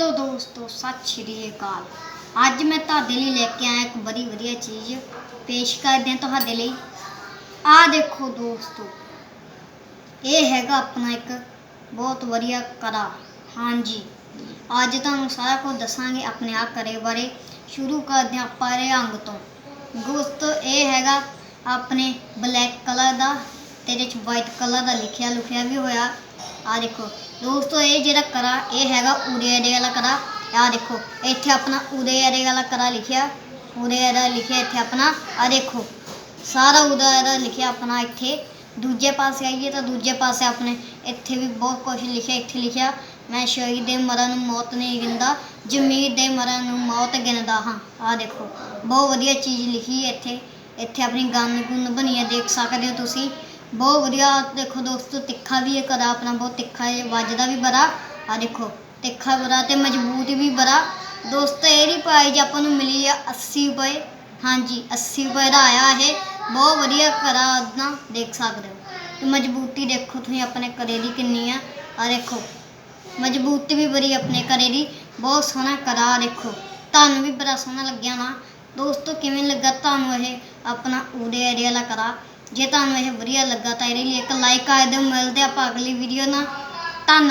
Hello ਦੋਸਤੋ, ਸਤਿ ਸ਼੍ਰੀ ਅਕਾਲ। ਅੱਜ ਮੈਂ ਤੁਹਾਡੇ ਲਈ ਲੈ ਕੇ ਆਇਆ ਇੱਕ ਬੜੀ ਵਧੀਆ ਚੀਜ਼ ਪੇਸ਼ ਕਰਦੇ ਹਾਂ ਤੁਹਾਡੇ ਲਈ। ਆਹ ਦੇਖੋ ਦੋਸਤੋ, ਇਹ ਹੈਗਾ ਆਪਣਾ ਇੱਕ ਬਹੁਤ ਵਧੀਆ ਕੜਾ। ਹਾਂਜੀ, ਅੱਜ ਤੁਹਾਨੂੰ ਸਾਰਾ ਕੁਝ ਦੱਸਾਂਗੇ ਆਪਣੇ ਆਹ ਕਰੇ ਬਾਰੇ। ਸ਼ੁਰੂ ਕਰਦੇ ਹਾਂ ਆਪਾਂ ਇਹਦੇ ਅੰਗ ਤੋਂ। ਦੋਸਤੋ, ਇਹ ਹੈਗਾ ਆਪਣੇ ਬਲੈਕ ਕਲਰ ਦਾ ਤੇਰੇ ਚ ਵਾਈਟ ਕਲਰ ਦਾ ਲਿਖਿਆ ਲੁਖਿਆ ਵੀ ਹੋਇਆ। ਆ ਦੇਖੋ, ਦੋਸਤੋ, ਇਹ ਜਿਹੜਾ ਕਰਾ, ਇਹ ਹੈਗਾ ਉਰੇ ਅਰੇ ਵਾਲਾ ਕਰਾ। ਆ ਦੇਖੋ, ਇੱਥੇ ਆਪਣਾ ਉਰੇ ਏਰੇ ਵਾਲਾ ਕਰਾ ਲਿਖਿਆ। ਉਰੇ ਅਰੇ ਲਿਖਿਆ ਇੱਥੇ ਆਪਣਾ ਆ ਦੇਖੋ, ਸਾਰਾ ਉਰੇ ਅਰੇ ਲਿਖਿਆ ਆਪਣਾ ਇੱਥੇ। ਦੂਜੇ ਪਾਸੇ ਆਈਏ ਤਾਂ ਦੂਜੇ ਪਾਸੇ ਆਪਣੇ, ਇੱਥੇ ਵੀ ਬਹੁਤ ਕੁਝ ਲਿਖਿਆ, ਇੱਥੇ ਲਿਖਿਆ। ਮੈਂ ਸ਼ਹੀਦ ਦੇ ਮਰਨ ਨੂੰ ਮੌਤ ਨਹੀਂ ਗਿਣਦਾ, ਜ਼ਮੀਰ ਦੇ ਮਰਨ ਨੂੰ ਮੌਤ ਗਿਣਦਾ ਹਾਂ। ਆ ਦੇਖੋ, ਬਹੁਤ ਵਧੀਆ ਚੀਜ਼ ਲਿਖੀ ਹੈ ਇੱਥੇ। ਇੱਥੇ ਆਪਣੀ ਗੰਨ ਗੁੰਨ ਬਣੀ ਹੈ, ਦੇਖ ਸਕਦੇ ਹੋ ਤੁਸੀਂ। ਬਹੁਤ ਵਧੀਆ। ਦੇਖੋ ਦੋਸਤੋ, ਤਿੱਖਾ ਵੀ ਇਹ ਕਰਾ ਆਪਣਾ ਬਹੁਤ ਤਿੱਖਾ ਹੈ ਵੱਜਦਾ ਵੀ ਬੜਾ। ਆ ਦੇਖੋ, ਤਿੱਖਾ ਬੜਾ ਤੇ ਮਜ਼ਬੂਤ ਵੀ ਬੜਾ। ਦੋਸਤੋ ਇਹਦੀ ਪ੍ਰਾਈਜ਼ ਆਪਾਂ ਨੂੰ ਮਿਲੀ ਆ 80 ਰੁਪਏ। ਹਾਂਜੀ 80 ਰੁਪਏ ਦਾ ਆਇਆ ਇਹ। ਬਹੁਤ ਵਧੀਆ ਕਰਾ ਨਾ ਦੇਖ ਸਕਦੇ ਹੋ। ਤੇ ਮਜ਼ਬੂਤੀ ਦੇਖੋ ਤੁਸੀਂ ਆਪਣੇ ਕਰੇ ਦੀ ਕਿੰਨੀ ਆ। ਆ ਦੇਖੋ, ਮਜ਼ਬੂਤੀ ਵੀ ਬੜੀ ਆਪਣੇ ਕਰੇ ਦੀ। ਬਹੁਤ ਸੋਹਣਾ ਕਰਾ ਦੇਖੋ। ਤੁਹਾਨੂੰ ਵੀ ਬੜਾ ਸੋਹਣਾ ਲੱਗਿਆ ਨਾ। ਦੋਸਤੋ, ਕਿਵੇਂ ਲੱਗਾ ਤੁਹਾਨੂੰ ਇਹ ਆਪਣਾ ਊੜੇ ਏਰੀਆ ਵਾਲਾ ਕਰਾ ਜੇ ਤੁਹਾਨੂੰ ਇਹ ਵਧੀਆ ਲੱਗਾ ਤਾਂ ਇਹਦੇ ਲਈ ਇੱਕ ਲਾਈਕ ਕਰ ਦਿਓ ਮਿਲਦੇ ਆਪਾਂ ਅਗਲੀ ਵੀਡੀਓ ਨਾਲ। ਧੰਨਵਾਦ।